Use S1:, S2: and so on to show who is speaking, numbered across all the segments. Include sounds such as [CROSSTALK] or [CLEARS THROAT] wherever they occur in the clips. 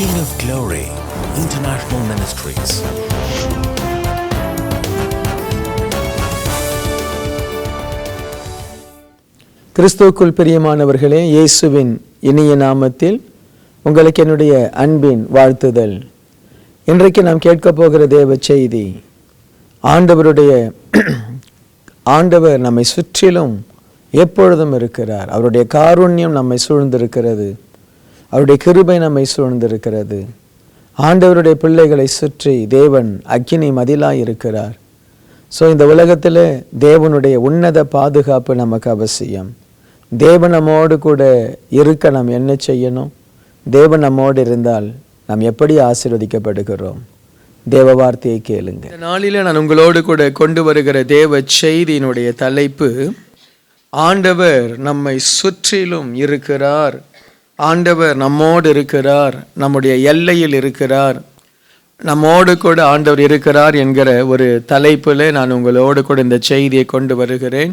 S1: King of Glory International Ministries.
S2: கிறிஸ்துவுக்குள் பிரியமானவர்களே இயேசுவின் இனிய நாமத்தில் உங்களுக்கு என்னுடைய அன்பின் வாழ்த்துதல். இன்றைக்கு நாம் கேட்க போகிற தேவ செய்தி ஆண்டவருடைய ஆண்டவர் நம்மை சுற்றிலும் எப்பொழுதும் இருக்கிறார். அவருடைய காருண்யம் நம்மை சூழ்ந்திருக்கிறது. அவருடைய கிருபை நம்மை சூழ்ந்திருக்கிறது. ஆண்டவருடைய பிள்ளைகளை சுற்றி தேவன் அக்கினி மதிலாக இருக்கிறார் ஸோ இந்த உலகத்தில் தேவனுடைய உன்னத பாதுகாப்பு நமக்கு அவசியம். தேவன் நம்மோடு கூட இருக்க நாம் என்ன செய்யணும்? தேவன் நம்மோடு இருந்தால் நாம் எப்படி ஆசீர்வதிக்கப்படுகிறோம்? தேவ வார்த்தையை கேளுங்க. நாளில் நான் உங்களோடு கூட கொண்டு வருகிற தேவ செய்தியினுடைய தலைப்பு ஆண்டவர் நம்மை சுற்றிலும் இருக்கிறார். ஆண்டவர் நம்மோடு இருக்கிறார் நம்முடைய எல்லையில் இருக்கிறார். நம்மோடு கூட ஆண்டவர் இருக்கிறார் என்கிற ஒரு தலைப்பில் நான் உங்களோடு கூட இந்த செய்தியை கொண்டு வருகிறேன்.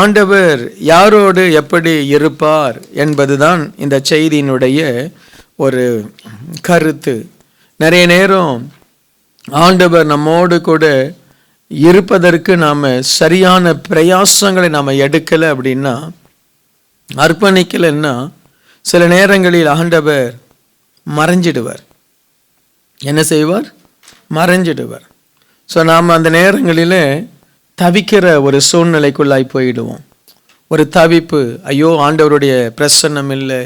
S2: ஆண்டவர் யாரோடு எப்படி இருப்பார் என்பதுதான் இந்த செய்தியினுடைய ஒரு கருத்து. நிறைய நேரம் ஆண்டவர் நம்மோடு கூட இருப்பதற்கு நாம் சரியான பிரயாசங்களை நாம் எடுக்கலை அப்படின்னா அர்ப்பணிக்கலைன்னா சில நேரங்களில் ஆண்டவர் மறைஞ்சிடுவார். என்ன செய்வார்? மறைஞ்சிடுவார். ஸோ நாம் அந்த நேரங்களில் தவிக்கிற ஒரு சூழ்நிலைக்குள்ளாய் போயிடுவோம். ஒரு தவிப்பு ஐயோ ஆண்டவருடைய பிரசன்னம் இல்லை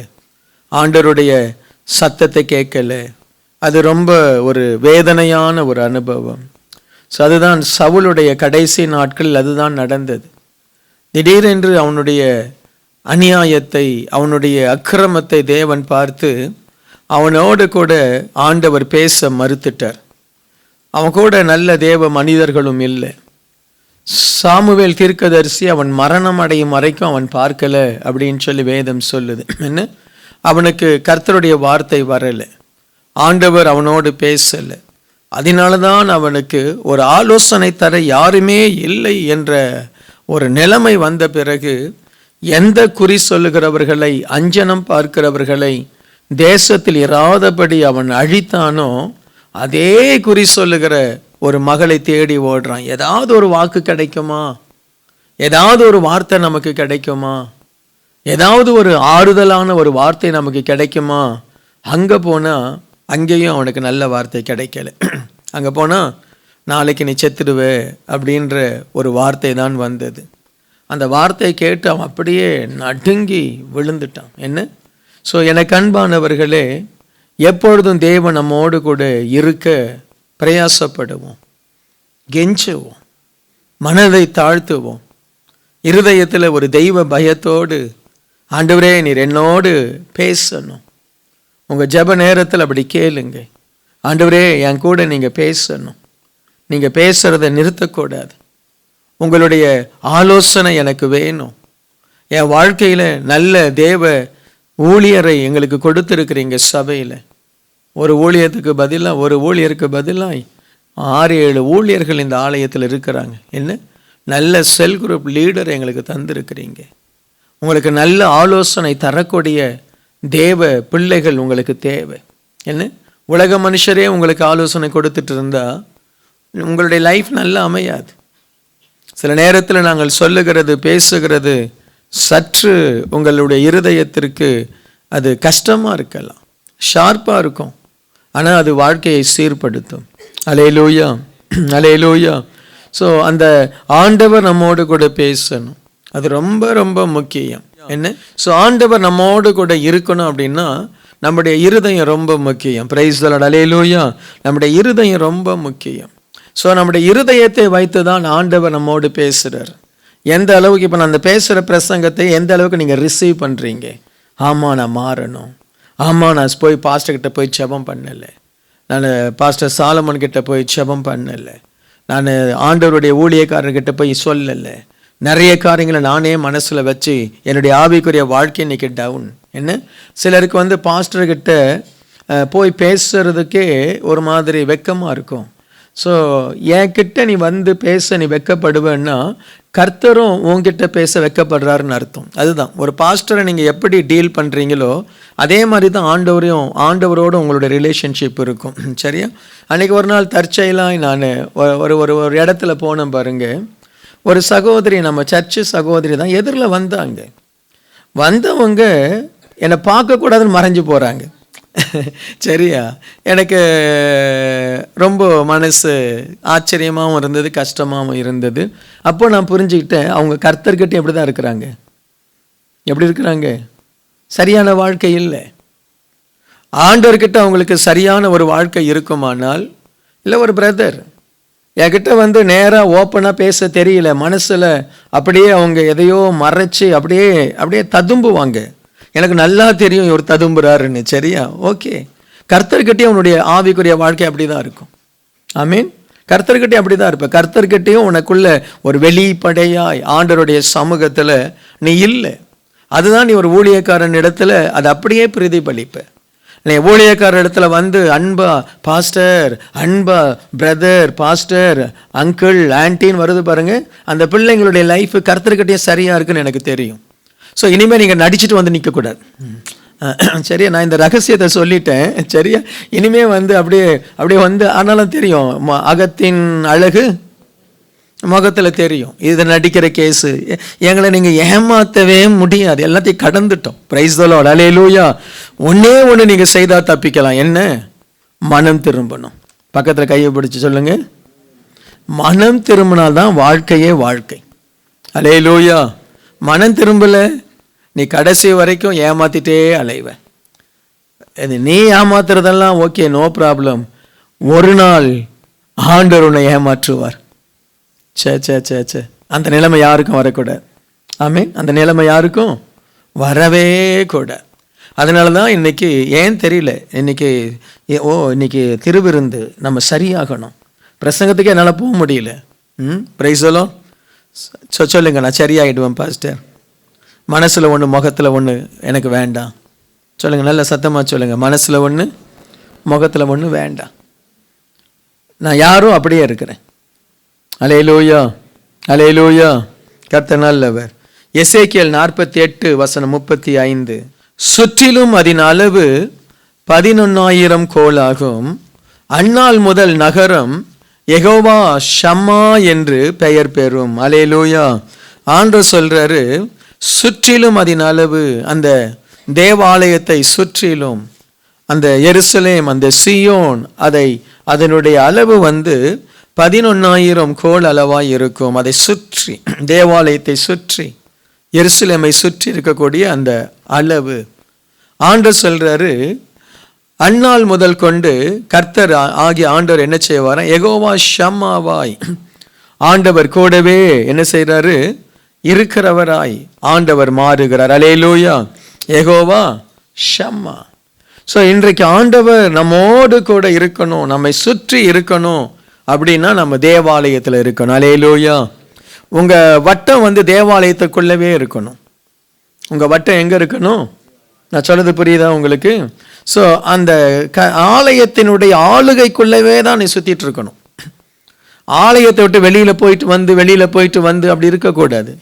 S2: ஆண்டவருடைய சத்தத்தை கேட்கல. அது ரொம்ப ஒரு வேதனையான ஒரு அனுபவம். ஸோ அதுதான் சவுளுடைய கடைசி நாட்களில் அதுதான் நடந்தது. திடீரென்று அவனுடைய அநியாயத்தை அவனுடைய அக்கிரமத்தை தேவன் பார்த்து அவனோடு கூட ஆண்டவர் பேச மறுத்துட்டார். அவன் கூட நல்ல தேவ மனிதர்களும் இல்லை. சாமுவேல் தீர்க்கதரிசி அவன் மரணம் அடையும் வரைக்கும் அவன் பார்க்கல அப்படின்னு சொல்லி வேதம் சொல்லுது. என்ன? அவனுக்கு கர்த்தருடைய வார்த்தை வரலை. ஆண்டவர் அவனோடு பேசலை. அதனால தான் அவனுக்கு ஒரு ஆலோசனை தர யாருமே இல்லை என்ற ஒரு நிலைமை வந்த பிறகு எந்த குறி சொல்லுகிறவர்களை அஞ்சனம் பார்க்கிறவர்களை தேசத்தில் இராதபடி அவன் அழித்தானோ அதே குறி சொல்லுகிற ஒரு மகளை தேடி ஓடுறான். ஏதாவது ஒரு வாக்கு கிடைக்குமா? ஏதாவது ஒரு வார்த்தை நமக்கு கிடைக்குமா? ஏதாவது ஒரு ஆறுதலான ஒரு வார்த்தை நமக்கு கிடைக்குமா? அங்கே போனால் அங்கேயும் அவனுக்கு நல்ல வார்த்தை கிடைக்கல. அங்கே போனால் நாளைக்கு நீ செத்துடுவே அப்படின்ற ஒரு வார்த்தை தான் வந்தது. அந்த வார்த்தையை கேட்டு அவன் அப்படியே நடுங்கி விழுந்துட்டான். என்ன? ஸோ எனக்கு அன்பானவர்களே எப்பொழுதும் தேவன் நம்மோடு கூட இருக்க பிரயாசப்படுவோம். கெஞ்சுவோம். மனதை தாழ்த்துவோம். இருதயத்தில் ஒரு தெய்வ பயத்தோடு ஆண்டவரே நீர் என்னோடு பேசணும். உங்கள் ஜப நேரத்தில் அப்படி கேளுங்க. ஆண்டவரே என் கூட நீங்கள் பேசணும். நீங்கள் பேசுகிறத நிறுத்தக்கூடாது. உங்களுடைய ஆலோசனை எனக்கு வேணும். என் வாழ்க்கையில் நல்ல தேவ ஊழியரை எங்களுக்கு கொடுத்துருக்குறீங்க சபையில். ஒரு ஊழியத்துக்கு பதிலாக ஒரு ஊழியருக்கு பதிலாக ஆறு ஏழு ஊழியர்கள் இந்த ஆலயத்தில் இருக்கிறாங்க. என்ன? நல்ல செல் குரூப் லீடர் எங்களுக்கு தந்திருக்கிறீங்க. உங்களுக்கு நல்ல ஆலோசனை தரக்கூடிய தேவ பிள்ளைகள் உங்களுக்கு தேவை. என்ன? உலக மனுஷரே உங்களுக்கு ஆலோசனை கொடுத்துட்டு இருந்தால் உங்களுடைய லைஃப் நல்லா அமையாது. சில நேரத்தில் நாங்கள் சொல்லுகிறது பேசுகிறது சற்று உங்களுடைய இருதயத்திற்கு அது கஷ்டமாக இருக்கலாம் ஷார்ப்பாக இருக்கும். ஆனால் அது வாழ்க்கையை சீர்படுத்தும். அலே லூயா அலே லூயா ஸோ அந்த ஆண்டவர் நம்மோடு கூட பேசணும். அது ரொம்ப ரொம்ப முக்கியம். என்ன? ஸோ ஆண்டவர் நம்மோடு கூட இருக்கணும் அப்படின்னா நம்முடைய இருதயம் ரொம்ப முக்கியம். பிரைஸ் அலே லூயா நம்முடைய இருதயம் ரொம்ப முக்கியம். ஸோ நம்முடைய இருதயத்தை வைத்து தான் ஆண்டவர் நம்மோடு பேசுகிறார் எந்த அளவுக்கு இப்போ நான் அந்த பேசுகிற பிரசங்கத்தை எந்த அளவுக்கு நீங்கள் ரிசீவ் பண்ணுறீங்க ஆமாம் நான் மாறணும். ஆமாம் நான் போய் பாஸ்டர்கிட்ட போய் ஜபம் பண்ணலை. நான் பாஸ்டர் சாலமன் கிட்ட போய் ஜபம் பண்ணலை. நான் ஆண்டவருடைய ஊழியக்காரர்கிட்ட போய் சொல்லலை. நிறைய காரியங்களை நானே மனசில் வச்சு என்னுடைய ஆவிக்குரிய வாழ்க்கை இன்னைக்கு டவுன் என்ன? சிலருக்கு வந்து பாஸ்டர்கிட்ட போய் பேசுறதுக்கே ஒரு மாதிரி வெக்கமாக இருக்கும். ஸோ என்கிட்ட நீ வந்து பேச நீ வெக்கப்படுவேன்னா கர்த்தரும் உங்ககிட்ட பேச வெக்கப்படுறாருன்னு அர்த்தம். அதுதான். ஒரு பாஸ்டரை நீங்கள் எப்படி டீல் பண்ணுறீங்களோ அதே மாதிரி தான் ஆண்டவரையும் ஆண்டவரோடு உங்களோட ரிலேஷன்ஷிப் இருக்கும். [CLEARS THROAT] சரியா? அன்றைக்கி ஒரு நாள் தற்செயலாக நான் ஒரு ஒரு ஒரு இடத்துல போனேன் பாருங்கள் ஒரு சகோதரி நம்ம சர்ச்சு சகோதரி தான் எதிரில் வந்தாங்க. வந்தவங்க என்னை பார்க்கக்கூடாதுன்னு மறைஞ்சு போகிறாங்க [LAUGHS] சரியா? எனக்கு ரொம்ப மனசு ஆச்சரியமாகவும் இருந்தது கஷ்டமாகவும் இருந்தது. அப்போ நான் புரிஞ்சுக்கிட்டேன் அவங்க கர்த்தர்கிட்ட எப்படி தான் இருக்கிறாங்க? எப்படி இருக்கிறாங்க? சரியான வாழ்க்கை இல்லை. ஆண்டவர்கிட்ட அவங்களுக்கு சரியான ஒரு வாழ்க்கை இருக்குமானால் இல்லை ஒரு பிரதர் என்கிட்ட வந்து நேராக ஓப்பனாக பேச தெரியல மனசில் அப்படியே அவங்க எதையோ மறைச்சு அப்படியே அப்படியே ததும்புவாங்க. எனக்கு நல்லா தெரியும் இவர் ததும்புறாருன்னு. சரியா? ஓகே. கர்த்தர்கிட்டே உன்னுடைய ஆவிக்குரிய வாழ்க்கை அப்படி தான் இருக்கும். மீன் கர்த்தர்கிட்டேயும் அப்படி தான் இருப்ப. கர்த்தர்கிட்டயும் உனக்குள்ள ஒரு வெளிப்படையாய் ஆண்டருடைய சமூகத்தில் நீ இல்லை. அதுதான் நீ ஒரு ஊழியக்காரன் இடத்துல அதை அப்படியே பிரதிபலிப்ப. நீ ஊழியக்காரர் இடத்துல வந்து அன்பா பாஸ்டர் அன்பா பிரதர் பாஸ்டர் அங்கிள் ஆன்ட்டின்னு வருது பாருங்க. அந்த பிள்ளைங்களுடைய லைஃப் கர்த்தர்கிட்டே சரியா இருக்குன்னு எனக்கு தெரியும். ஸோ இனிமேல் நீங்கள் நடிச்சுட்டு வந்து நிற்கக்கூடாது சரியா? நான் இந்த ரகசியத்தை சொல்லிட்டேன். சரியா? இனிமே வந்து அப்படியே அப்படியே வந்து ஆனாலும் தெரியும். ம- அகத்தின் அழகு முகத்தில் தெரியும். இது நடிக்கிற கேஸு எங்களை நீங்கள் ஏமாற்றவே முடியாது. எல்லாத்தையும் கடந்துட்டோம். பிரைஸ் தலோட அலையலூயா ஒன்றே ஒன்று நீங்கள் செய்தால் தப்பிக்கலாம். என்ன? மனம் திரும்பணும். பக்கத்தில் கையை பிடிச்சி சொல்லுங்கள் மனம் திரும்பினால்தான் வாழ்க்கையே வாழ்க்கை. அலையலூயா மனம் திரும்பலை? நீ கடைசி வரைக்கும் ஏமாத்திட்டே அலைவ. இது நீ ஏமாத்துறதெல்லாம் ஓகே நோ ப்ராப்ளம். ஒரு நாள் ஆண்டவர் உன்னை ஏமாற்றுவார். சே சே சே சே அந்த நிலைமை யாருக்கும் வரக்கூடாது. ஆமீன். அந்த நிலைமை யாருக்கும்? வரவே கூடாது. அதனால தான் இன்னைக்கு ஏன் தெரியல? இன்னைக்கு ஏ- ஓ இன்னைக்கு திருவிருந்து நம்ம சரியாகணும். பிரசங்கத்துக்கு என்னால் போக முடியல. ம்? பிரைஸலோ சொ சொல்லுங்க நான் சரியாயிடுவேன் பாஸ்டர் மனசில் ஒன்று முகத்தில் ஒன்று எனக்கு வேண்டாம். சொல்லுங்கள் நல்ல சத்தமாக சொல்லுங்கள் மனசில் ஒன்று முகத்தில் ஒன்று வேண்டாம். நான் யாரும் அப்படியே இருக்கிறேன். அலே லூயா அலே லூயா கர்த்த நல்லவர். எசேக்கியல் நாற்பத்தி எட்டு வசனம் முப்பத்தி ஐந்து. சுற்றிலும் அதன் அளவு பதினொன்னாயிரம் கோலாகும். அந்நாள் முதல் நகரம் எகோவா ஷம்மா என்று பெயர் பெறும். அலேலூயா ஆண்டு சொல்கிறாரு சுற்றிலும் அதன் அளவு அந்த தேவாலயத்தை சுற்றிலும் அந்த எருசலேம் அந்த சியோன் அதை அதனுடைய அளவு வந்து பதினொன்னாயிரம் கோல் அளவாய் இருக்கும். அதை சுற்றி தேவாலயத்தை சுற்றி எருசலேமை சுற்றி இருக்கக்கூடிய அந்த அளவு. ஆண்டர் சொல்கிறாரு அந்நாள் முதல் கொண்டு கர்த்தர் ஆகிய ஆண்டவர் என்ன செய்வாராம் எகோவா ஷம்மாவாய் ஆண்டவர் கூடவே என்ன செய்கிறாரு இருக்கிறவராய் ஆண்டவர் மாறுகிறார். அலேலூயா எகோவா ஷம்மா. ஸோ இன்றைக்கு ஆண்டவர் நம்மோடு கூட இருக்கணும் நம்மை சுற்றி இருக்கணும் அப்படின்னா நம்ம தேவாலயத்தில் இருக்கணும். அலேலூயா உங்கள் வட்டம் வந்து தேவாலயத்துக்குள்ளவே இருக்கணும். உங்கள் வட்டம் எங்கே இருக்கணும்? நான் சொல்கிறது புரியுதா உங்களுக்கு? ஸோ அந்த க ஆலயத்தினுடைய ஆளுகைக்குள்ளவே தான் நீ சுற்றிட்டு இருக்கணும். ஆலயத்தை விட்டு வெளியில் போயிட்டு வந்து வெளியில் போயிட்டு வந்து அப்படி இருக்கக்கூடாது.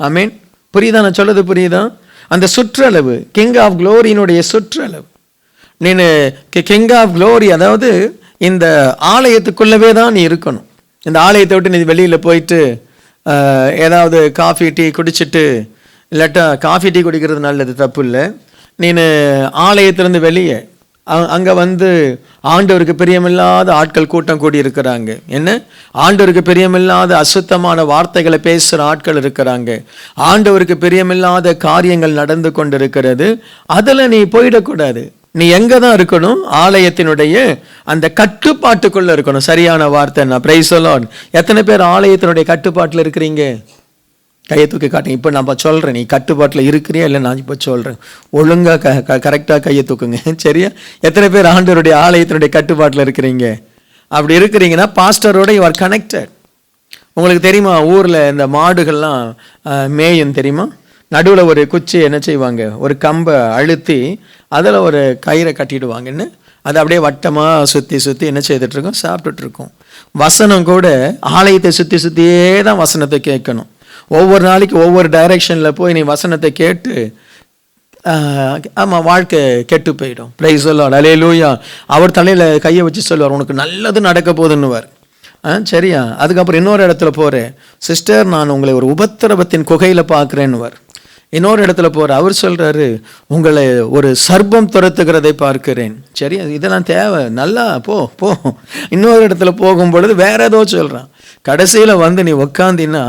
S2: ஆமீன் புரியுதா? நான் சொல்றது புரியுதா? அந்த சுற்றளவு கிங் ஆஃப் க்ளோரியினுடைய சுற்றளவு. நீ கிங் ஆஃப் க்ளோரி அதாவது இந்த ஆலயத்துக்குள்ளவே தான் நீ இருக்கணும். இந்த ஆலயத்தை விட்டு நீ வெளியில் போயிட்டு ஏதாவது காஃபி டீ குடிச்சிட்டு இல்லாட்டா காஃபி டீ குடிக்கிறது நல்லது தப்பு இல்லை. நீ ஆலயத்திலேருந்து வெளியே அங்கே வந்து ஆண்டவருக்கு பிரியமில்லாத ஆட்கள் கூட்டம் கூடி இருக்கிறாங்க என்ன? ஆண்டவருக்கு பிரியமில்லாத அசுத்தமான வார்த்தைகளை பேசுகிற ஆட்கள் இருக்கிறாங்க. ஆண்டவருக்கு பிரியமில்லாத காரியங்கள் நடந்து கொண்டிருக்கிறது. அதில் நீ போயிடக்கூடாது. நீ எங்கே தான் இருக்கணும்? ஆலயத்தினுடைய அந்த கட்டுப்பாட்டுக்குள்ளே இருக்கணும். சரியான வார்த்தை நான் பிரைஸ் எத்தனை பேர் ஆலயத்தினுடைய கட்டுப்பாட்டில் இருக்கிறீங்க? கையை தூக்கி காட்டுங்க. இப்போ நான் இப்போ சொல்கிறேன் நீ கட்டுப்பாட்டில் இருக்கிறியா இல்லை நான் இப்போ சொல்கிறேன் ஒழுங்காக க க கரெக்டாக கையை தூக்குங்க. [LAUGHS] சரியா? எத்தனை பேர் ஆண்டவருடைய ஆலயத்தினுடைய கட்டுப்பாட்டில் இருக்கிறீங்க? அப்படி இருக்கிறீங்கன்னா பாஸ்டரோட யூ ஆர் கனெக்டட் உங்களுக்கு தெரியுமா? ஊரில் இந்த மாடுகள்லாம் மேயும் தெரியுமா? நடுவில் ஒரு குச்சி என்ன செய்வாங்க? ஒரு கம்பை அழுத்தி அதில் ஒரு கயிறை கட்டிடுவாங்கன்னு அது அப்படியே வட்டமாக சுற்றி சுற்றி என்ன செய்துட்ருக்கோம் சாப்பிட்டுட்ருக்கோம் வசனம் கூட ஆலயத்தை சுற்றி சுற்றியே தான் வசனத்தை கேட்கணும். ஒவ்வொரு நாளைக்கு ஒவ்வொரு டைரெக்ஷனில் போய் நீ வசனத்தை கேட்டு ஆமாம் வாழ்க்கை கெட்டு போயிடும். ப்ரைஸ் சொல்லுவார் அலே லூயா அவர் தலையில் கையை வச்சு சொல்லுவார் உனக்கு நல்லது நடக்க போகுதுன்னுவார். ஆ சரியா? அதுக்கப்புறம் இன்னொரு இடத்துல போகிறேன் சிஸ்டர் நான் உங்களை ஒரு உபத்திரவத்தின் குகையில் பார்க்குறேன்னுவார். இன்னொரு இடத்துல போகிற அவர் சொல்கிறாரு உங்களை ஒரு சர்ப்பம் துரத்துகிறதை பார்க்கிறேன். சரி இதெல்லாம் தேவை. நல்லா போ போ. இன்னொரு இடத்துல போகும் பொழுது வேற ஏதோ சொல்கிறான் கடைசியில் வந்து நீ உக்காந்தின்னா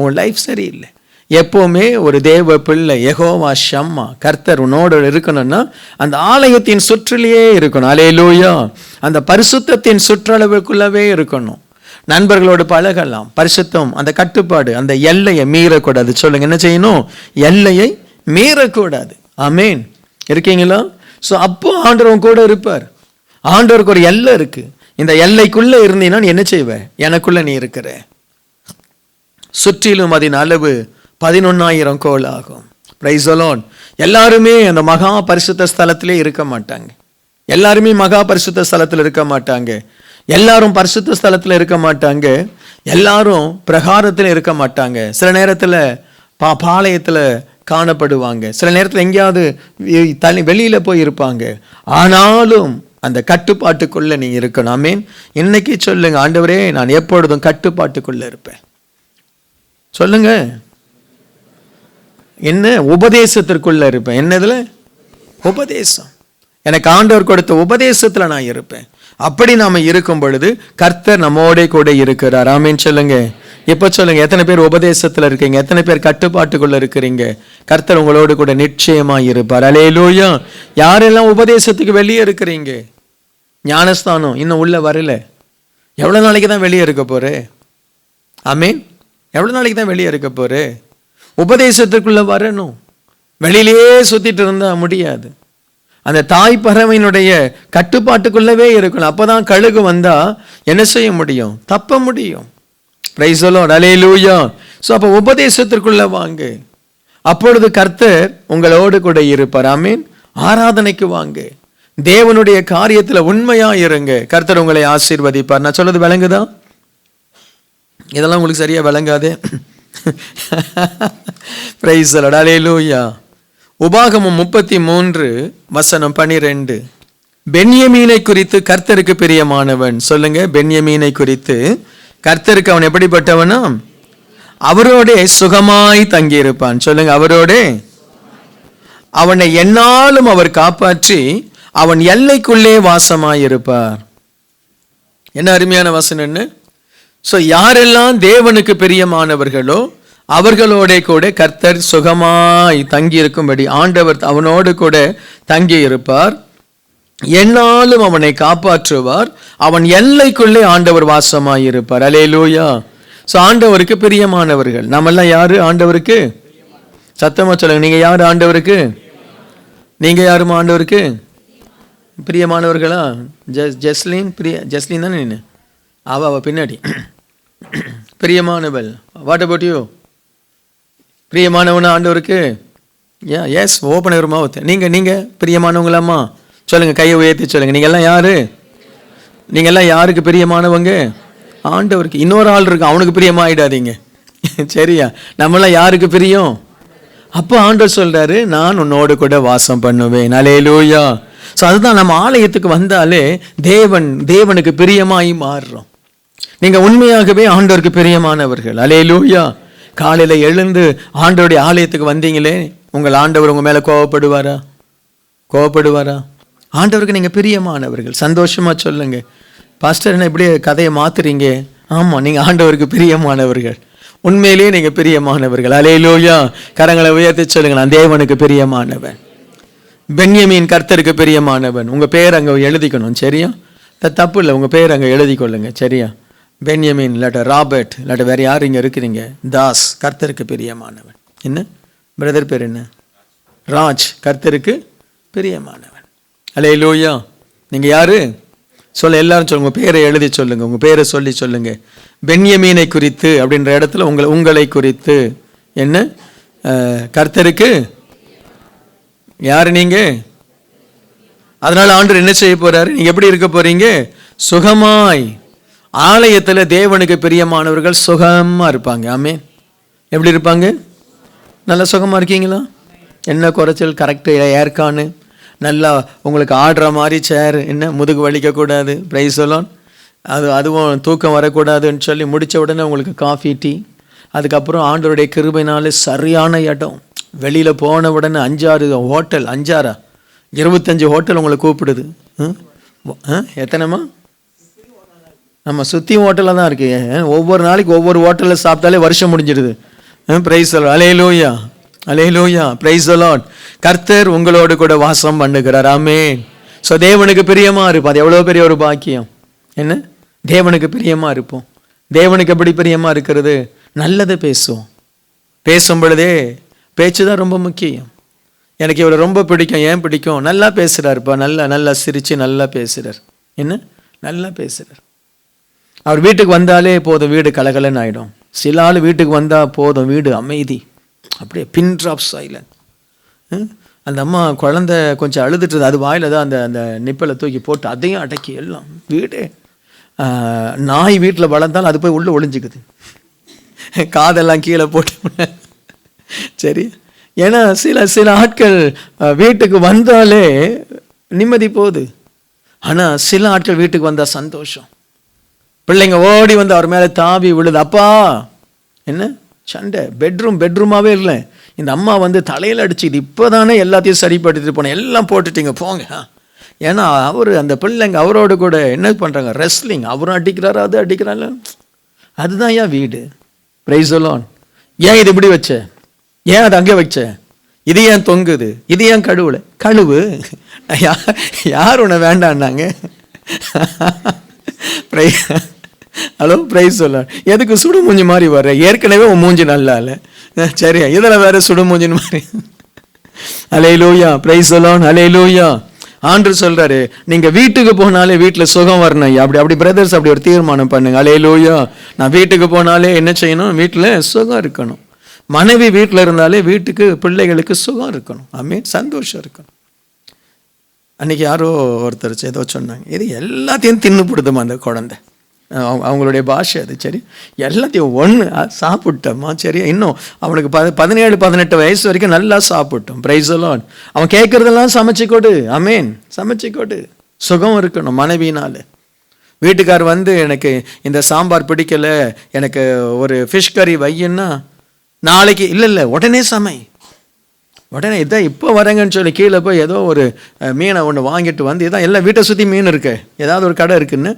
S2: உன் லைஃப் சரியில்லை. எப்போவுமே ஒரு தேவ பிள்ளை எகோவா ஷம்மா கர்த்தர் உன்னோடு இருக்கணும்னா அந்த ஆலயத்தின் சுற்றிலேயே இருக்கணும். அலையிலூயா அந்த பரிசுத்தத்தின் சுற்றளவுக்குள்ளவே இருக்கணும். நண்பர்களோடு பழகலாம். பரிசுத்தம் அந்த கட்டுப்பாடு அந்த எல்லையை மீறக்கூடாது. சொல்லுங்க என்ன செய்யணும்? எல்லையை மீறக்கூடாது. ஆமேன் இருக்கீங்களா? ஸோ அப்போ ஆண்டவன் கூட இருப்பார். ஆண்டவருக்கு ஒரு எல்லை இருக்குது இந்த எல்லைக்குள்ளே இருந்தீங்கன்னா நீ என்ன செய்வேன் எனக்குள்ளே நீ இருக்கிற. சுற்றிலும் அதன் அளவு பதினொன்னாயிரம் கோல் ஆகும். பிரைசலோன் எல்லாருமே அந்த மகா பரிசுத்த ஸ்தலத்திலே இருக்க மாட்டாங்க. எல்லாருமே மகா பரிசுத்த ஸ்தலத்தில் இருக்க மாட்டாங்க. எல்லாரும் பரிசுத்த ஸ்தலத்தில் இருக்க மாட்டாங்க. எல்லாரும் பிரகாரத்தில் இருக்க மாட்டாங்க. சில நேரத்தில் பா பாளையத்தில் காணப்படுவாங்க. சில நேரத்தில் எங்கேயாவது தனி வெளியில் போய் இருப்பாங்க. ஆனாலும் அந்த கட்டுப்பாட்டுக்குள்ளே நீ இருக்கணும். ஐ மீன் இன்னைக்கு சொல்லுங்கள் ஆண்டவரே நான் எப்பொழுதும் கட்டுப்பாட்டுக்குள்ளே இருப்பேன். சொல்லுங்க. என்ன உபதேசத்திற்குள்ள இருப்பேன். என்னதுல உபதேசம். எனக்கு ஆண்டவர் கொடுத்த உபதேசத்தில் நான் இருப்பேன். அப்படி நாம் இருக்கும் பொழுது கர்த்தர் நம்மோட கூட இருக்கிறார். ஆமீன் சொல்லுங்க. இப்போ சொல்லுங்க. எத்தனை பேர் உபதேசத்தில் இருக்கீங்க? எத்தனை பேர் கட்டுப்பாட்டுக்குள்ள இருக்கிறீங்க? கர்த்தர் உங்களோடு கூட நிச்சயமாக இருப்பார். அலேலூயா யாரெல்லாம் உபதேசத்துக்கு வெளியே இருக்கிறீங்க? ஞானஸ்தானம் இன்னும் உள்ள வரல. எவ்வளோ நாளைக்கு தான் வெளியே இருக்க போறே? ஆமீன். எவ்வளவு நாளைக்கு தான் வெளியே இருக்க போறே? உபதேசத்துக்குள்ள வரணும். வெளியிலேயே சுத்திட்டு இருந்தா முடியாது. அந்த தாய் பறவையினுடைய கட்டுப்பாட்டுக்குள்ளவே இருக்கணும். அப்பதான் கழுகு வந்தா என்ன செய்ய முடியும்? தப்ப முடியும். பிரைசலோ அலேலூயா ஸோ அப்போ உபதேசத்திற்குள்ள வாங்க. அப்பொழுது கர்த்தர் உங்களோடு கூட இருப்பார். ஆமீன் ஆராதனைக்கு வாங்க. தேவனுடைய காரியத்துல உண்மையா இருங்க. கர்த்தர் உங்களை ஆசீர்வதிப்பார். நான் சொல்றது விளங்குதான் இதெல்லாம் உங்களுக்கு சரியாக விளங்காதே. பிரைஸ் லூயா உபாகமம் முப்பத்தி மூன்று வசனம் பனிரெண்டு. பென்யமீனை குறித்து கர்த்தருக்கு பிரியமானவன். சொல்லுங்க பென்யமீனை குறித்து. கர்த்தருக்கு அவன் எப்படிப்பட்டவனா? அவரோடே சுகமாய் தங்கியிருப்பான். சொல்லுங்க அவரோடே. அவனை என்னாலும் அவர் காப்பாற்றி அவன் எல்லைக்குள்ளே வாசமாயிருப்பார். என்ன அருமையான வசனம்னு ஸோ யாரெல்லாம் தேவனுக்கு பிரியமானவர்களோ அவர்களோட கூட கர்த்தர் சுகமாய் தங்கி இருக்கும்படி ஆண்டவர் அவனோடு கூட தங்கி இருப்பார் எந்நாளும் அவனை காப்பாற்றுவார். அவன் எல்லைக்குள்ளே ஆண்டவர் வாசமாயிருப்பார். அலே லூயா ஸோ ஆண்டவருக்கு பிரியமானவர்கள். நம்மெல்லாம் யாரு ஆண்டவருக்கு? சத்தமாக சொல்லுங்க. நீங்கள் யார் ஆண்டவருக்கு? நீங்கள் யாருமா ஆண்டவருக்கு? பிரியமானவர்களா? ஜஸ் ஜஸ்லின் பிரிய ஜஸ்லின் தானே நின்று அவள் அவள் பின்னாடி. பிரியமானவள் வாட் அபவுட் யூ பிரியமானவனா ஆண்டவருக்கு? ஏ எஸ் ஓப்பன் ஒரு நீங்கள் நீங்கள் பிரியமானவங்களாம்மா சொல்லுங்கள் கையை உயர்த்தி சொல்லுங்கள் நீங்கள் எல்லாம் யார்? நீங்கள் எல்லாம் யாருக்கு பிரியமானவங்க? ஆண்டவருக்கு. இன்னொரு ஆள் இருக்கு அவனுக்கு பிரியமாயிடாதீங்க. சரியா? நம்மளாம் யாருக்கு பிரியம்? அப்போ ஆண்டவர் சொல்கிறாரு நான் உன்னோடு கூட வாசம் பண்ணுவேன். அலேலூயா ஸோ அதுதான் நம்ம ஆலயத்துக்கு வந்தாலே தேவன் தேவனுக்கு பிரியமாகி மாறுறோம். நீங்கள் உண்மையாகவே ஆண்டவருக்கு பிரியமானவர்கள். அலேலூயா காலையில் எழுந்து ஆண்டவருடைய ஆலயத்துக்கு வந்தீங்களே. உங்கள் ஆண்டவர் உங்கள் மேலே கோவப்படுவாரா? கோவப்படுவாரா? ஆண்டவருக்கு நீங்கள் பிரியமானவர்கள். சந்தோஷமாக சொல்லுங்க. பாஸ்டர் என்ன இப்படியே கதையை மாத்துறீங்க? ஆமாம் நீங்கள் ஆண்டவருக்கு பிரியமானவர்கள். உண்மையிலேயே நீங்கள் பிரியமானவர்கள். அலேலூயா கரங்களை உயர்த்தி சொல்லுங்க நான் தேவனுக்கு பிரியமானவன். பென்யமீன் கர்த்தருக்கு பிரியமானவன். உங்கள் பேர் அங்கே எழுதிக்கணும் சரியா? த- தப்பு இல்லை உங்கள் பேர் அங்கே எழுதி கொள்ளுங்க சரியா? பென்யமீன் இல்லாட்ட ராபர்ட் இல்லாட்ட வேறு யார் இங்கே இருக்கிறீங்க? தாஸ் கர்த்தருக்கு பிரியமானவன். என்ன? பிரதர் பேர் என்ன? ராஜ் கர்த்தருக்கு பிரியமானவன். அலே லூயா நீங்கள் யார்? சொல்ல எல்லாரும் சொல்லுங்க உங்கள் பேரை எழுதி சொல்லுங்கள் உங்கள் பேரை சொல்லி சொல்லுங்கள் பென்யமீனை குறித்து அப்படின்ற இடத்துல உங்களை உங்களை குறித்து. என்ன? கர்த்தருக்கு யார் நீங்கள் அதனால் ஆண்டு என்ன செய்ய போகிறாரு நீங்கள் எப்படி இருக்க போகிறீங்க சுகமாய். ஆலயத்தில் தேவனுக்கு பிரியமானவர்கள் சுகமாக இருப்பாங்க. ஆமே எப்படி இருப்பாங்க? நல்லா சுகமாக இருக்கீங்களா? என்ன குறைச்சல்? கரெக்டு ஏற்கானு நல்லா உங்களுக்கு ஆடுற மாதிரி சேர் என்ன? முதுகு வலிக்கக்கூடாது ப்ரைஸ் சொல்லலாம் அது அதுவும் தூக்கம் வரக்கூடாதுன்னு சொல்லி முடித்த உடனே உங்களுக்கு காஃபி டீ அதுக்கப்புறம் ஆண்டவருடைய கிருபைனால சரியான இடம். வெளியில் போன உடனே அஞ்சாறு ஹோட்டல் அஞ்சாறா? இருபத்தஞ்சி ஹோட்டல் உங்களை கூப்பிடுது. ம்? நம்ம சுற்றி ஹோட்டலில் தான் இருக்கு. ஏன்? ஒவ்வொரு நாளைக்கு ஒவ்வொரு ஹோட்டலில் சாப்பிட்டாலே வருஷம் முடிஞ்சிடுது ப்ரைஸ் அலே லோயா அலே லோயா ப்ரைஸ் அலாட் கர்த்தர் உங்களோடு கூட வாசம் பண்ணுகிறார். ஆமே ஸோ தேவனுக்கு பிரியமாக இருப்போம். அது எவ்வளோ பெரிய ஒரு பாக்கியம். என்ன? தேவனுக்கு பிரியமாக இருப்போம். தேவனுக்கு எப்படி பிரியமாக இருக்கிறது? நல்லதை பேசுவோம். பேசும் பொழுதே பேச்சு தான் ரொம்ப முக்கியம். எனக்கு இவரை ரொம்ப பிடிக்கும். ஏன் பிடிக்கும்? நல்லா பேசுகிறாருப்பா நல்லா நல்லா சிரித்து நல்லா பேசுகிறார் என்ன? நல்லா பேசுகிறார் அவர் வீட்டுக்கு வந்தாலே போதும் வீடு கலகலன்னு ஆகிடும் சில ஆள் வீட்டுக்கு வந்தால் போதும் வீடு அமைதி. அப்படியே பின் ட்ராப் சைலண்ட் அந்த அம்மா குழந்த கொஞ்சம் அழுதுட்டு இருந்தது. அது வாயில் தான் அந்த அந்த நிப்பலை தூக்கி போட்டு அதையும் அடக்கி எல்லாம். வீடே. நாய் வீட்டில் வளர்ந்தாலும் அது போய் உள்ளே ஒளிஞ்சுக்குது. காதெல்லாம் கீழே போட்டு சரி. ஏன்னா சில சில ஆட்கள் வீட்டுக்கு வந்தாலே நிம்மதி போகுது. ஆனால் சில ஆட்கள் வீட்டுக்கு வந்தால் சந்தோஷம். பிள்ளைங்க ஓடி வந்து அவர் மேலே தாவி விழுது. அப்பா! என்ன? சண்டை. பெட்ரூம் பெட்ரூமாகவே இல்லை. இந்த அம்மா வந்து தலையில் அடிச்சுது இப்போ தானே எல்லாத்தையும் சரிப்படுத்திட்டு போனேன். எல்லாம் போட்டுட்டீங்க போங்க. ஏன்னா அவர் அந்த பிள்ளைங்க அவரோடு கூட என்ன பண்ணுறாங்க ரெஸ்லிங் அவரும் அடிக்கிறாரு அது அடிக்கிறாரு? அதுதான் ஏன் வீடு? பிரைஸ் அலோன் ஏன் இது இப்படி வச்ச? ஏன் அது அங்கே வச்ச? இது ஏன் தொங்குது? இது ஏன் கழுவுல? கழுவு. [LAUGHS] யார் உன்னை வேண்டான்னாங்க? [LAUGHS] ஹலோ ப்ரைஸ் சொல்ல எதுக்கு சுடு மூஞ்சி மாதிரி வர்ற? ஏற்கனவே உன் மூஞ்சி நல்லா இல்லை சரியா. இதில் வேற சுடு மூஞ்சின்னு மாதிரி. அலே லூயா ப்ரைஸ் சொல்லான் அலே லூயா ஆண்டு சொல்றாரு நீங்க வீட்டுக்கு போனாலே வீட்டுல சுகம் வரணும் ஐயா. அப்படி அப்படி பிரதர்ஸ் அப்படி ஒரு தீர்மானம் பண்ணுங்க. அலே லூயா நான் வீட்டுக்கு போனாலே என்ன செய்யணும்? வீட்டுல சுகம் இருக்கணும். மனைவி வீட்டுல இருந்தாலே வீட்டுக்கு பிள்ளைகளுக்கு சுகம் இருக்கணும். ஆமே சந்தோஷம் இருக்கணும். அன்னைக்கு யாரோ ஒருத்தர் ஏதோ சொன்னாங்க. இது எல்லாத்தையும் தின்னுபிடுதுமா அந்த குழந்தை? அவங்களுடைய பாஷை அது சரி? எல்லாத்தையும் ஒன்று சாப்பிட்டோமா? சரி இன்னும் அவனுக்கு ப பதினேழு பதினெட்டு வயசு வரைக்கும் நல்லா சாப்பிட்டோம். ப்ரைஸ் எல்லாம் அவன் கேட்குறதெல்லாம் சமைச்சு கொடு. அமேன் சமைச்சு கொடு. சுகம் இருக்கணும் மனைவினால் வீட்டுக்கார் வந்து எனக்கு இந்த சாம்பார் பிடிக்கல எனக்கு ஒரு ஃபிஷ் கறி வையுன்னா நாளைக்கு இல்லை இல்லை உடனே சமை. உடனே இதான் இப்போ வரேங்கன்னு சொல்லி கீழே போய் ஏதோ ஒரு மீனை ஒன்று வாங்கிட்டு வந்து இதான் எல்லாம் வீட்டை சுற்றி மீன் இருக்குது ஏதாவது ஒரு கடை இருக்குன்னு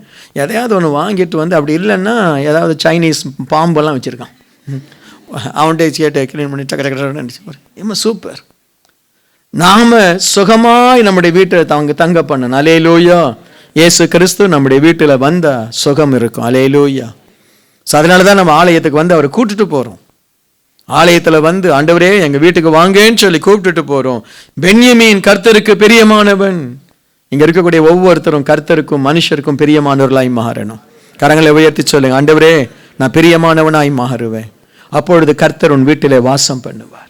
S2: எதையாவது ஒன்று வாங்கிட்டு வந்து அப்படி இல்லைன்னா ஏதாவது சைனீஸ் பாம்பெல்லாம் வச்சுருக்கான். அவன்கிட்ட கேட்டு க்ளீன் பண்ணி டக்கு டக்கு டக்குன்னு பாரு. சூப்பர் நாம் சுகமாய் நம்முடைய வீட்டை தங்க தங்க பண்ணணும். அலே லூயா ஏசு கிறிஸ்து நம்முடைய வீட்டில் வந்தால் சுகம் இருக்கும். அலே லூயா ஸோ அதனால தான் நம்ம ஆலயத்துக்கு வந்து அவரை கூட்டுட்டு போகிறோம் ஆலயத்தில் வந்து ஆண்டவரே எங்கள் வீட்டுக்கு வாங்கன்னு சொல்லி கூப்பிட்டுட்டு போகிறோம் பென்யமீன் கர்த்தருக்கு பெரியமானவன். இங்கே இருக்கக்கூடிய ஒவ்வொருத்தரும் கர்த்தருக்கும் மனுஷருக்கும் பெரியமானவர்களாய் மாறணும். கரங்களை உயர்த்தி சொல்லுங்க ஆண்டவரே நான் பிரியமானவனாய் மாறுவேன். அப்பொழுது கர்த்தர் உன் வீட்டிலே வாசம் பண்ணுவார்.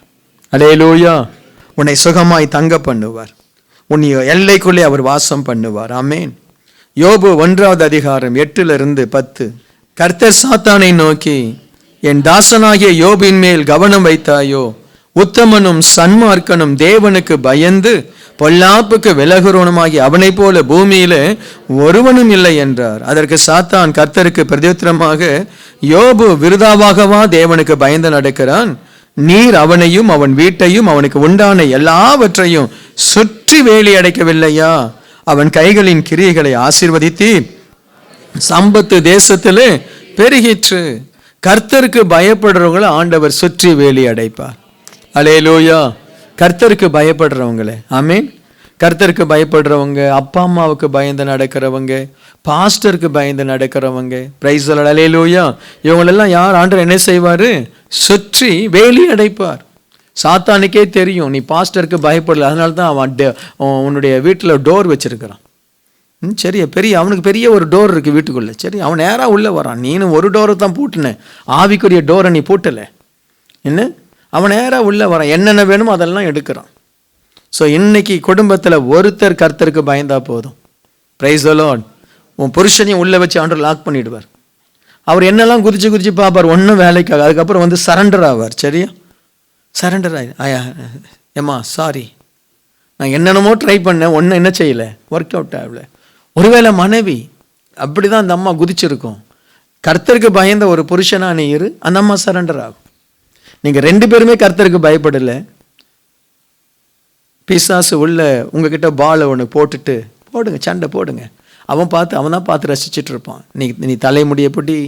S2: அலேலூயா உன்னை சுகமாய் தங்க பண்ணுவார். உன் எல்லைக்குள்ளே அவர் வாசம் பண்ணுவார். ஆமேன். யோபு ஒன்றாவது அதிகாரம் எட்டுல இருந்து பத்து. கர்த்தர் சாத்தானை நோக்கி என் தாசனாகிய யோபின் மேல் கவனம் வைத்தாயோ? உத்தமனும் சன்மார்க்கனும் தேவனுக்கு பயந்து பொல்லாப்புக்கு விலகுறவனுமாகி அவனைப் போல பூமியில ஒருவனும் இல்லை என்றார். அதற்கு சாத்தான் கர்த்தருக்கு பிரதித்திரமாக யோபு விருதாவாகவா தேவனுக்கு பயந்து நடக்கிறான்? நீர் அவனையும் அவன் வீட்டையும் அவனுக்கு உண்டான எல்லாவற்றையும் சுற்றி வேலி அடைக்கவில்லையா? அவன் கைகளின் கிரியைகளை ஆசீர்வதித்தீர். சம்பத்து தேசத்திலே பெருகிற்று. கர்த்தருக்கு பயப்படுறவங்களை ஆண்டவர் சுற்றி வேலி அடைப்பார். அலே லோயா கர்த்தருக்கு பயப்படுறவங்களே. ஆமீன் கர்த்தருக்கு பயப்படுறவங்க அப்பா அம்மாவுக்கு பயந்து நடக்கிறவங்க பாஸ்டருக்கு பயந்து நடக்கிறவங்க. பிரைஸ் அலே லோயா இவங்களெல்லாம் யார்? ஆண்டவர் என்ன செய்வார்? சுற்றி வேலி அடைப்பார். சாத்தானுக்கே தெரியும் நீ பாஸ்டருக்கு பயப்படல. அதனால தான் அவன் உன்னுடைய வீட்டில் டோர் வச்சிருக்கிறான். ம், சரி பெரிய அவனுக்கு பெரிய ஒரு டோர் இருக்குது வீட்டுக்குள்ளே. சரி அவன் நேராக உள்ளே வரான். நீனும் ஒரு டோரை தான் பூட்டினேன் ஆவிக்குரிய டோரை நீ பூட்டலை. என்ன? அவன் நேராக உள்ளே வரான். என்னென்ன வேணுமோ அதெல்லாம் எடுக்கிறான். ஸோ இன்னைக்கு குடும்பத்தில் ஒருத்தர் கர்த்தருக்கு பயந்தா போதும். ப்ரைஸ் அலோன் உன் புருஷனையும் உள்ளே வச்சு ஆண்டு லாக் பண்ணிவிடுவார் அவர் என்னெல்லாம் குதிச்சு குதிச்சு பார்ப்பார்? ஒன்றும் வேலைக்காக. அதுக்கப்புறம் வந்து சரண்டர் ஆவார். சரியா? சரண்டர் ஆகி ஆயா ஏம்மா சாரி நான் என்னென்னமோ ட்ரை பண்ணேன். ஒன்றும் என்ன செய்யலை. ஒர்க் அவுட் ஆகல. ஒருவேளை மனைவி அப்படி தான் அந்த அம்மா குதிச்சிருக்கும். கர்த்தருக்கு பயந்த ஒரு புருஷனா நீ இரு அந்த அம்மா சரண்டர் ஆகும். நீங்கள் ரெண்டு பேருமே கர்த்தருக்கு பயப்படலை. பிசாசு உள்ள உங்ககிட்ட பாலை ஒன்று போட்டுட்டு போடுங்க சண்டை போடுங்க. அவன் பார்த்து அவன் தான் பார்த்து ரசிச்சிட்டு இருப்பான். நீ நீ தலைமுடிய பிடி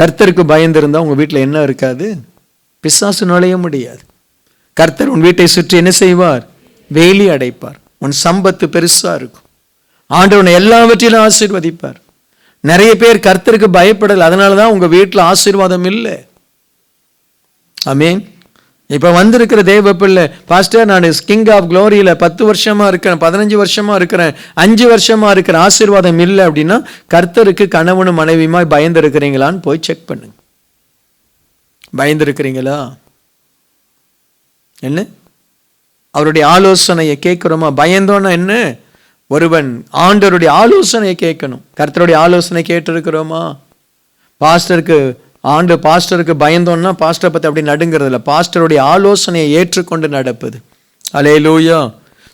S2: கர்த்தருக்கு பயந்திருந்தால் உங்கள் வீட்டில் என்ன இருக்காது? பிசாசு நுழைய முடியாது. கர்த்தர் உன் வீட்டை சுற்றி என்ன செய்வார்? வேலி அடைப்பார். உன் சம்பத்து பெருசாக இருக்கும். ஆண்டவனை எல்லாவற்றிலும் ஆசீர்வதிப்பார். நிறைய பேர் கர்த்தருக்கு பயப்படல. அதனால தான் உங்கள் வீட்டில் ஆசீர்வாதம் இல்லை. அமீன் இப்போ வந்திருக்கிற தேவ பிள்ளை பாஸ்டர் நான் கிங் ஆஃப் க்ளோரியில் பத்து வருஷமாக இருக்கிறேன் பதினஞ்சு வருஷமாக இருக்கிறேன் அஞ்சு வருஷமாக இருக்கிற ஆசீர்வாதம் இல்லை அப்படின்னா கர்த்தருக்கு கணவனும் மனைவியுமா பயந்துருக்கிறீங்களான்னு போய் செக் பண்ணுங்க. பயந்துருக்கிறீங்களா? என்ன? அவருடைய ஆலோசனையை கேட்குறோமா? பயந்தோன்னா என்ன? ஒருவன் ஆண்டவருடைய ஆலோசனையை கேட்கணும். கர்த்தருடைய ஆலோசனை கேட்டிருக்கிறோமா? பாஸ்டருக்கு ஆண்டு பாஸ்டருக்கு பயந்தோன்னா பாஸ்டரை பற்றி அப்படி நடுங்கிறது இல்லை பாஸ்டருடைய ஆலோசனையை ஏற்றுக்கொண்டு நடப்பது. அலே லூயா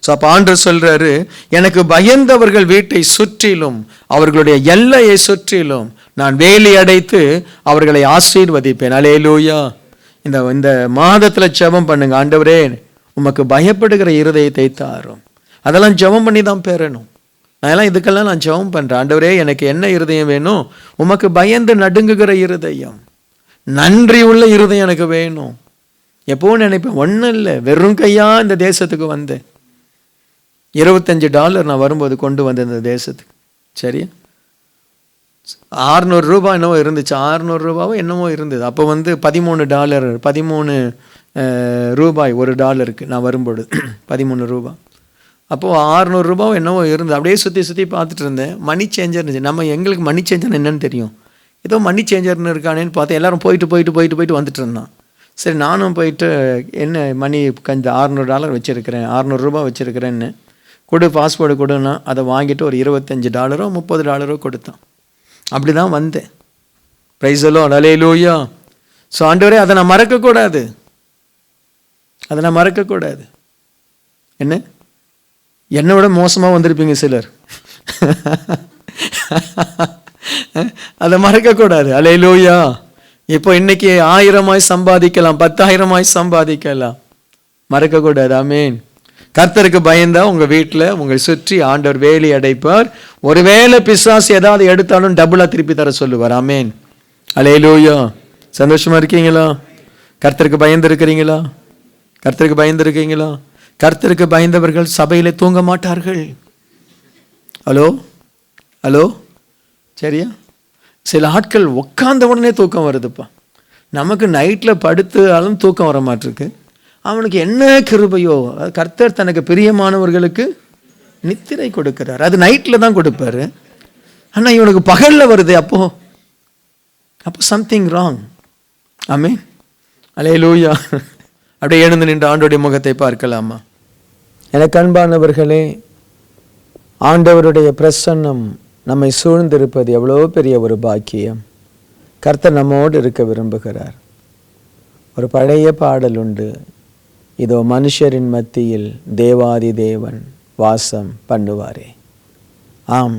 S2: ஸோ அப்போ ஆண்டு சொல்கிறாரு எனக்கு பயந்தவர்கள் வீட்டை சுற்றிலும் அவர்களுடைய எல்லையை சுற்றிலும் நான் வேலி அடைத்து அவர்களை ஆசீர்வதிப்பேன். அலே லூயா இந்த இந்த மாதத்தில் ஜெபம் பண்ணுங்க ஆண்டவரே. உமக்கு பயப்படுகிற இருதயத்தை தாரும். அதெல்லாம் ஜெபம் பண்ணி தான் பெறணும். நான் எல்லாம் இதுக்கெல்லாம் நான் ஜெபம் பண்ணுறேன் ஆண்டவரே எனக்கு என்ன இருதயம் வேணும்? உமக்கு பயந்து நடுங்குகிற இருதயம். நன்றி உள்ள இருதயம் எனக்கு வேணும். எப்போவும் நினைப்பேன் ஒன்றும் இல்லை. வெறும் கையா இந்த தேசத்துக்கு வந்தேன். இருபத்தஞ்சு டாலர் நான் வரும்போது கொண்டு வந்தேன் இந்த தேசத்துக்கு. சரியா? ஆறுநூறு ரூபா என்னவோ இருந்துச்சு. ஆறுநூறு ரூபாவோ என்னமோ இருந்தது. அப்போ வந்து பதிமூணு டாலர் பதிமூணு ரூபாய் ஒரு டாலருக்கு நான் வரும்பொழுது பதிமூணு ரூபாய் அப்போது ஆறுநூறுரூபாவும் என்னவோ இருந்தது. அப்படியே சுற்றி சுற்றி பார்த்துட்டு இருந்தேன். மணி சேஞ்சர் இருந்துச்சு. நம்ம எங்களுக்கு மணி சேஞ்சர் என்னன்னு தெரியும். ஏதோ மணி சேஞ்சர்னு இருக்கானேன்னு பார்த்தேன். எல்லாரும் போயிட்டு போயிட்டு போயிட்டு போயிட்டு வந்துட்டு இருந்தான். சரி நானும் போயிட்டு என்ன மணி கொஞ்சம் ஆறுநூறு டாலர் வச்சுருக்கிறேன். ஆறுநூறுரூபா வச்சுருக்கிறேன்னு கொடு பாஸ்போர்ட்டு கொடுன்னா அதை வாங்கிட்டு ஒரு இருபத்தஞ்சு டாலரோ முப்பது டாலரோ கொடுத்தான். அப்படி தான் வந்தேன் ப்ரைஸலோ அலே லூயா ஸோ ஆண்டவரே அதை நான் மறக்கக்கூடாது. அதை நான் மறக்கக்கூடாது. என்ன? என்னை விட மோசமாக வந்திருப்பீங்க சிலர். அதை மறக்கக்கூடாது. அலே லூயா இப்போ இன்னைக்கு ஆயிரமாய் சம்பாதிக்கலாம் பத்தாயிரமாய் சம்பாதிக்கலாம். மறக்கக்கூடாது. ஆமீன். கர்த்தருக்கு பயந்தா உங்கள் வீட்டில் உங்களை சுற்றி ஆண்டவர் வேலி அடைப்பார். ஒருவேளை பிசாசு ஏதாவது எடுத்தாலும் டபுளாக திருப்பி தர சொல்லுவார். ஆமீன். அலையிலூயா. சந்தோஷமா இருக்கீங்களா? கர்த்தருக்கு பயந்து இருக்கிறீங்களா? கர்த்தருக்கு பயந்துருக்கீங்களா? கர்த்தருக்கு பயந்தவர்கள் சபையில் தூங்க மாட்டார்கள். ஹலோ? ஹலோ? சரியா? சில ஆட்கள் உட்காந்த உடனே தூக்கம் வருதுப்பா. நமக்கு நைட்டில் படுத்தாலும் தூக்கம் வர மாட்டிருக்கு. அவனுக்கு என்ன கிருபையோ? கர்த்தர் தனக்கு பிரியமானவர்களுக்கு நித்திரை கொடுக்கிறார். அது நைட்டில் தான் கொடுப்பாரு. ஆனால் இவனுக்கு பகலில் வருது அப்போ. அப்போ சம்திங் ராங் ஆமே அலே லூயா அப்படியே எழுந்து நின்று ஆண்டோடைய முகத்தை பார்க்கலாமா? எனக்கு அன்பானவர்களே ஆண்டவருடைய பிரசன்னம் நம்மை சூழ்ந்திருப்பது எவ்வளோ பெரிய ஒரு பாக்கியம். கர்த்தர் நம்மோடு இருக்க விரும்புகிறார். ஒரு பழைய பாடல் உண்டு. இதோ மனுஷரின் மத்தியில் தேவாதி தேவன் வாசம் பண்ணுவாரே. ஆம்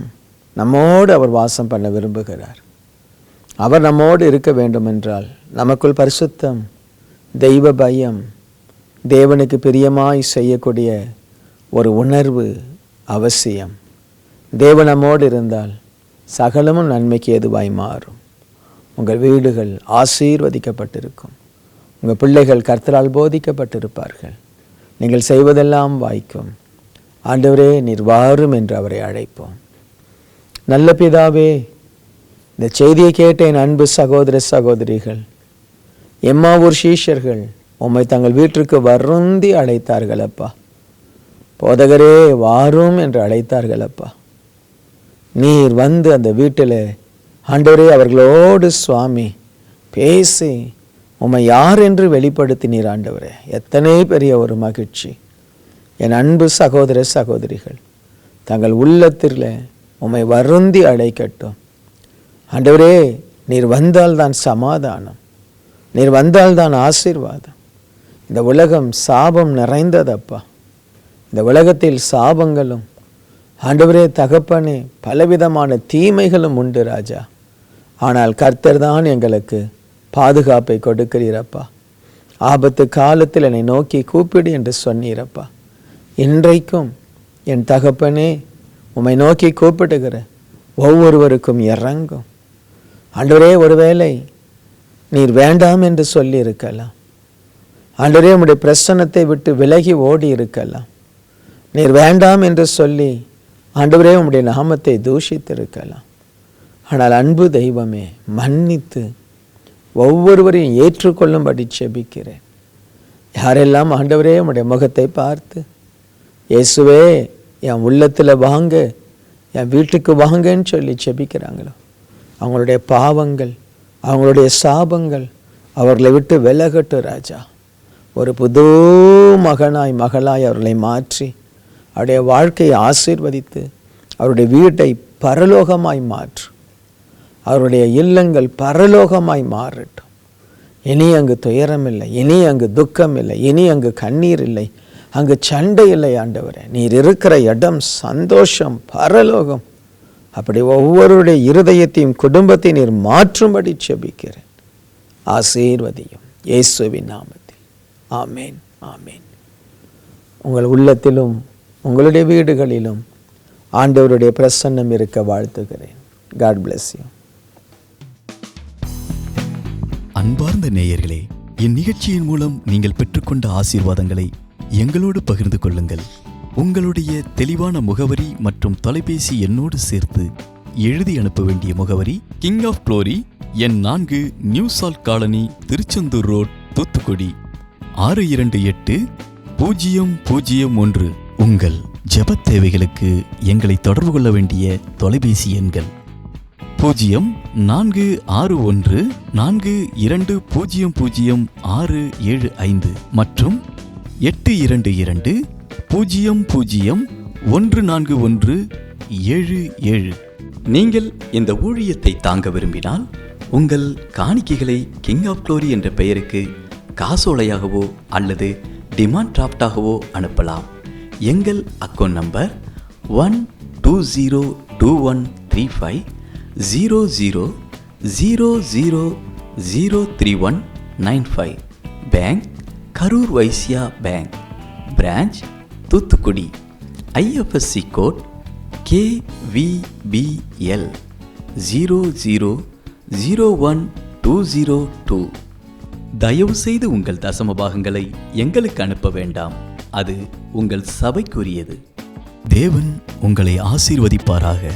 S2: நம்மோடு அவர் வாசம் பண்ண விரும்புகிறார். அவர் நம்மோடு இருக்க வேண்டுமென்றால் நமக்குள் பரிசுத்தம் தெய்வ பயம் தேவனுக்கு பிரியமாய் செய்யக்கூடிய ஒரு உணர்வு அவசியம். தேவனமோடு இருந்தால் சகலமும் நன்மைக்கு ஏதுவாய் மாறும். உங்கள் வீடுகள் ஆசீர்வதிக்கப்பட்டிருக்கும். உங்கள் பிள்ளைகள் கர்த்தரால் போதிக்கப்பட்டிருப்பார்கள். நீங்கள் செய்வதெல்லாம் வாய்க்கும். ஆண்டவரே நீர் வாரும் என்று அவரை அழைப்போம். நல்ல பிதாவே இந்த செய்தியை கேட்ட என் அன்பு சகோதர சகோதரிகள் எம்மாவூர் சீஷர்கள்? உம்மை தங்கள் வீட்டிற்கு வருந்தி அழைத்தார்கள் அப்பா. போதகரே வாரும் என்று அழைத்தார்கள் அப்பா. நீர் வந்து அந்த வீட்டில் ஆண்டவரே அவர்களோடு சுவாமி பேசி உம்மை யார் என்று வெளிப்படுத்தினீர் ஆண்டவரே. எத்தனை பெரிய ஒரு மகிழ்ச்சி. என் அன்பு சகோதர சகோதரிகள் தங்கள் உள்ளத்தில் உம்மை வருந்தி அழைக்கட்டும். ஆண்டவரே நீர் வந்தால்தான் சமாதானம். நீர் வந்தால்தான் ஆசீர்வாதம். இந்த உலகம் சாபம் நிறைந்ததப்பா. இந்த உலகத்தில் சாபங்களும் ஆண்டவரே தகப்பனே பலவிதமான தீமைகளும் உண்டு ராஜா. ஆனால் கர்த்தர் தான் எங்களுக்கு பாதுகாப்பை கொடுக்கிறீரப்பா. ஆபத்து காலத்தில் என்னை நோக்கி கூப்பிடு என்று சொன்னீரப்பா. இன்றைக்கும் என் தகப்பனே உம்மை நோக்கி கூப்பிடுகிற ஒவ்வொருவருக்கும் இறங்கும். ஆண்டவரே ஒருவேளை நீர் வேண்டாம் என்று சொல்லி இருக்கலாம் ஆண்டரே உடைய பிரசன்னத்தை விட்டு விலகி ஓடி இருக்கலாம் நீர் வேண்டாம் என்று சொல்லி ஆண்டவரே உம்முடைய நாமத்தை தூஷித்திருக்கலாம். ஆனால் அன்பு தெய்வமே மன்னித்து ஒவ்வொருவரையும் ஏற்றுக்கொள்ளும்படி செபிக்கிறேன். யாரெல்லாம் ஆண்டவரே உம்முடைய முகத்தை பார்த்து இயேசுவே என் உள்ளத்தில் வாங்க என் வீட்டுக்கு வாங்கன்னு சொல்லி செபிக்கிறாங்களோ அவங்களுடைய பாவங்கள் அவங்களுடைய சாபங்கள் அவர்களை விட்டு விலகட்டும் ராஜா. ஒரு புது மகனாய் மகளாய் அவர்களை மாற்றி அவருடைய வாழ்க்கையை ஆசீர்வதித்து அவருடைய வீட்டை பரலோகமாய் மாற்று. அவருடைய இல்லங்கள் பரலோகமாய் மாறட்டும். இனி அங்கு துயரம் இல்லை இனி அங்கு துக்கம் இல்லை இனி அங்கு கண்ணீர் இல்லை. அங்கு சண்டை இல்லை ஆண்டவரே. நீர் இருக்கிற இடம் சந்தோஷம் பரலோகம். அப்படி ஒவ்வொருடைய இருதயத்தையும் குடும்பத்தை நீர் மாற்றும்படி செபிக்கிறேன் ஆசீர்வதியும் இயேசுவின் நாமத்தில். ஆமேன் ஆமேன். உங்கள் உள்ளத்திலும் உங்களுடைய வீடுகளிலும் ஆண்டவருடைய பிரசன்னம் இருக்க வாழ்த்துகிறேன். காட் பிளஸ் யூ
S3: அன்பார்ந்த நேயர்களே இந்நிகழ்ச்சியின் மூலம் நீங்கள் பெற்றுக்கொண்ட ஆசீர்வாதங்களை எங்களோடு பகிர்ந்து கொள்ளுங்கள். உங்களுடைய தெளிவான முகவரி மற்றும் தொலைபேசி எண்ணோடு சேர்த்து எழுதி அனுப்ப வேண்டிய முகவரி கிங் ஆஃப் குளோரி எண் நான்கு new salt colony Tiruchendur road Thoothukudi. ஆறு இரண்டு எட்டு பூஜ்ஜியம் பூஜ்ஜியம் ஒன்று. உங்கள் ஜெபத் தேவைகளுக்கு எங்களை தொடர்பு கொள்ள வேண்டிய தொலைபேசி எண்கள் பூஜ்ஜியம் நான்கு ஆறு ஒன்று நான்கு இரண்டு பூஜ்ஜியம் பூஜ்ஜியம் ஆறு ஏழு ஐந்து மற்றும் எட்டு இரண்டு இரண்டு பூஜ்ஜியம் பூஜ்ஜியம் ஒன்று நான்கு ஒன்று ஏழு ஏழு. நீங்கள் இந்த ஊழியத்தை தாங்க விரும்பினால் உங்கள் காணிக்கைகளை கிங் ஆஃப் க்ளோரி என்ற பெயருக்கு காசோலையாகவோ அல்லது டிமாண்ட் டிராஃப்டாகவோ அனுப்பலாம். எங்கள் account number one two zero two one three five zero zero zero zero zero three one nine five. Bank Karur Vysya bank. Branch Thoothukudi IFSC code KVBL zero zero zero one two zero two. தயவுசெய்து உங்கள் தசம பாகங்களை எங்களுக்கு அனுப்ப வேண்டாம். அது உங்கள் சபைக்குரியது. தேவன் உங்களை ஆசீர்வதிப்பாராக.